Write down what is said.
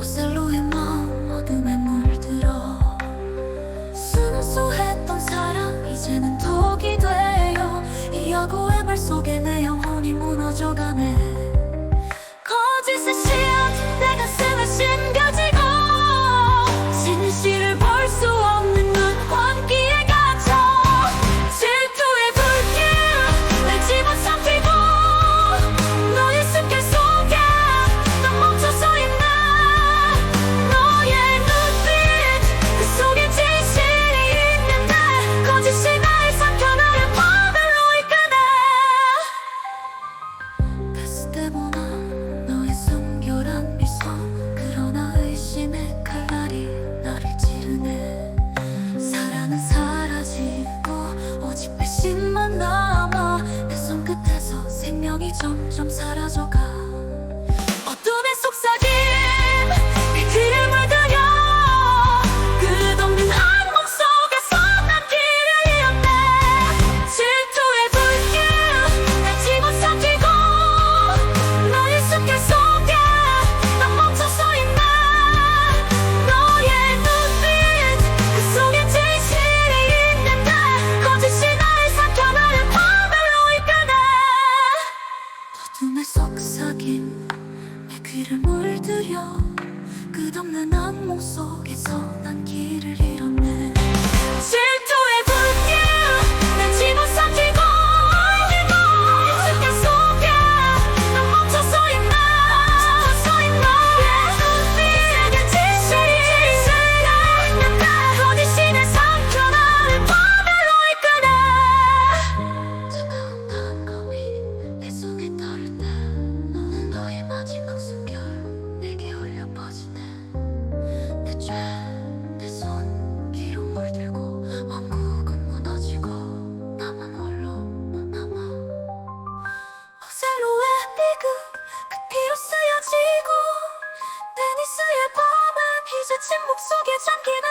옥살로의 마음 어둠에 물들어. 순수했던 사랑 이제는 독이 돼요. 이 악어의 말 속에 내 영혼이 무너져가네. 생명이 점점 사라져가 키스의 밤은 이제 침묵 속에 잠기는